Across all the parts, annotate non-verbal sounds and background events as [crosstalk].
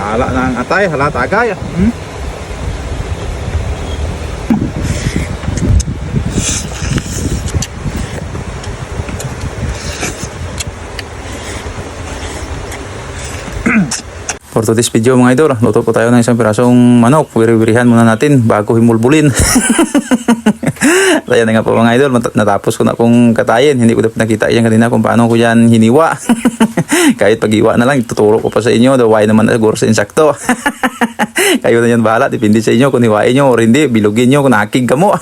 Hala na ang atay, hala tagay. Hmm? For today's video mga idol, luto po tayo ng isang pirasong manok. Wiri-wirihan muna natin bago himulbulin. Kaya [laughs] na nga po mga idol, natapos ko na pong katayin. Hindi ko na nakita yan kanina kung paano ko yan hiniwa. [laughs] Kahit pag-iwa na lang, tuturo ko pa sa inyo. Daway naman na siguro sa insakto. [laughs] Kayo na yan bahala. Depende sa inyo kung hiwain nyo or hindi. Bilugin nyo kung nakig ka mo.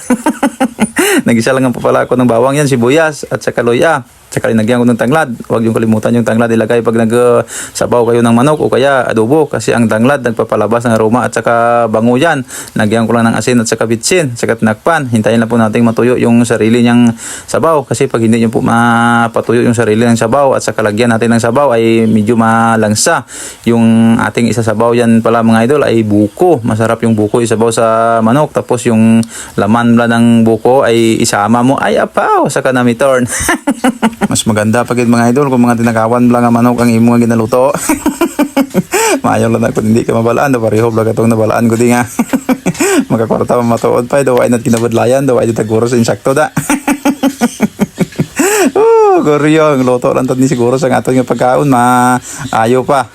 [laughs] Nagisa lang po pala ako ng bawang yan, sibuyas at saka loya. Tsaka linagyan ko ng tanglad. Huwag yung kalimutan yung tanglad ilagay pag nagsabaw kayo ng manok o kaya adobo. Kasi ang tanglad nagpapalabas ng aroma at saka bango yan. Nagyan ko lang ng asin at saka bitsin. Saka tinakpan. Hintayin lang po natin matuyo yung sarili niyang sabaw. Kasi pag hindi nyo po mapatuyo yung sarili ng sabaw at saka lagyan natin ng sabaw ay medyo malangsa. Yung ating isasabaw yan pala mga idol ay buko. Masarap yung buko isabaw sa manok. Tapos yung laman ng buko ay isama mo. Ay apaw! Saka na turn. [laughs] Mas maganda pag mga idol kung mga tinakawan lang ang manok ang imo nga ginaluto. [laughs] Maayaw lang na kung hindi ka mabalaan. Do pareho vlog atong nabalaan ko di nga. [laughs] Magkakwarta matuod pa. Do ay nat kinabadlayan. Do ay taguro sa insakto da. Oh, goryo, ang luto lang ni siguro sa aton nga pagkaon maayo pa.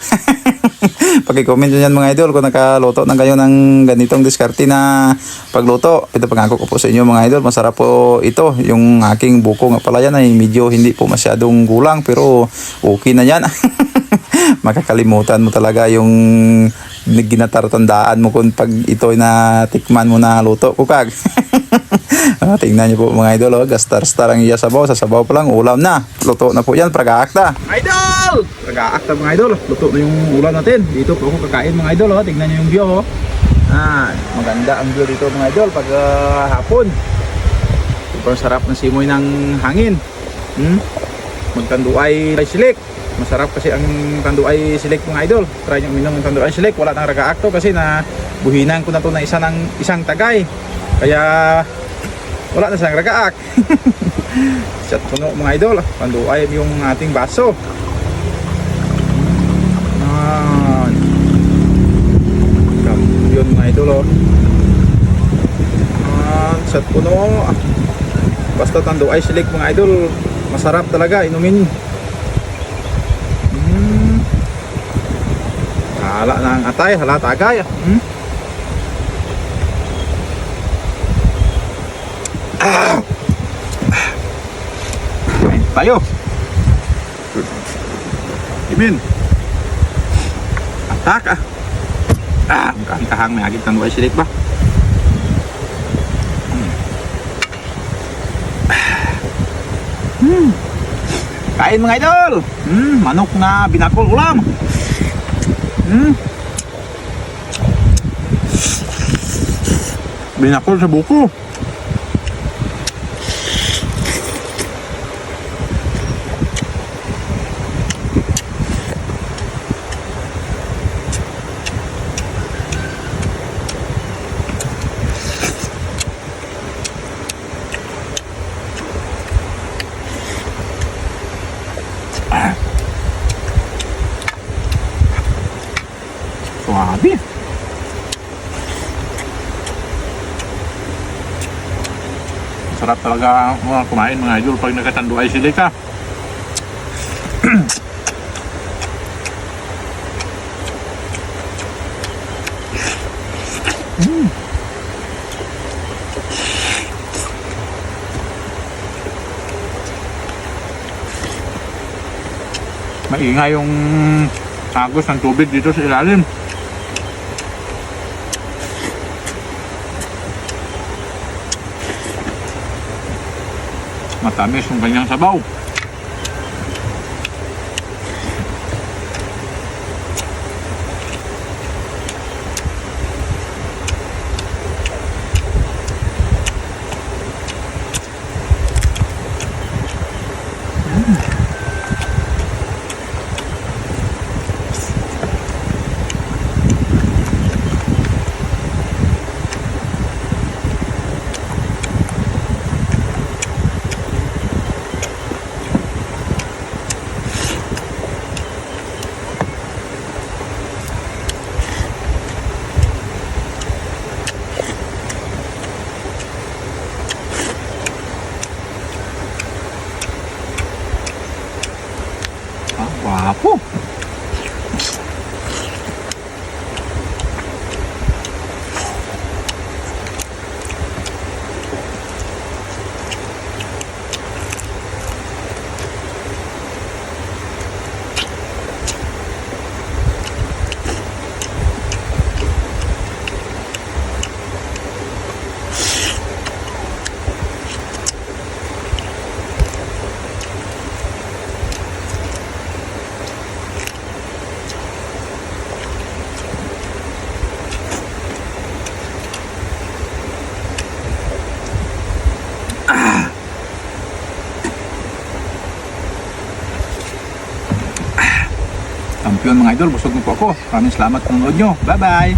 [laughs] Paki-comment nyo yan mga idol kung nakaluto na kayo ng ganitong diskarte na pagluto. Ito pangako ko po sa inyo mga idol. Masarap po ito. Yung aking buko nga pala yan ay medyo hindi po masyadong gulang pero okay na yan. [laughs] Makakalimutan mo talaga yung ginatartandaan mo kung pag ito ay natikman mo na luto kukag. [laughs] ah, tingnan niyo po mga idol, oh, gastar-star ang iya sabaw. Sa sabaw pa lang, ulam na. Luto na po yan, pragaakta. Idol! Pragaakta mga idol. Luto na yung ulam natin. Dito po ako kakain mga idol. Oh. Tingnan niyo yung view. Oh. Ah, maganda ang view dito mga idol pag ah, hapon. Super sarap ng simoy ng hangin. Hmm? Magkanduay ay silik. Masarap kasi ang tanduay silik mga idol. Try nyo uminom ng tanduay silik. Wala nang ragaakto kasi na buhinan ko na to na isa ng isang tagay. Kaya wala na siyang ragaak. [laughs] Chat puno mga idol. Tanduay yung ating baso. Yan. Yun mga idol oh. Yan. Chat puno. Basta tanduay silik mga idol. Masarap talaga inumin. Hala na ang atay, hala tagay. Hmm? Ah. Kain tayo. Imin. Atak ah. Ah, mukhang kahang may agit ng silik ba? Hmm. Hmm. Kain mga idol. Hmm, manok na binakol ulam. Hmm. Binakol sa buko. Suwabe. Sarap talaga mga kumain mga idol pag nagkatando ay sili ka. Maingay yung agos ng tubig dito sa ilalim. Matamis yung kanyang sabaw. Yun mga idol, busog na po ako. Maraming salamat sa nanood nyo. Bye-bye!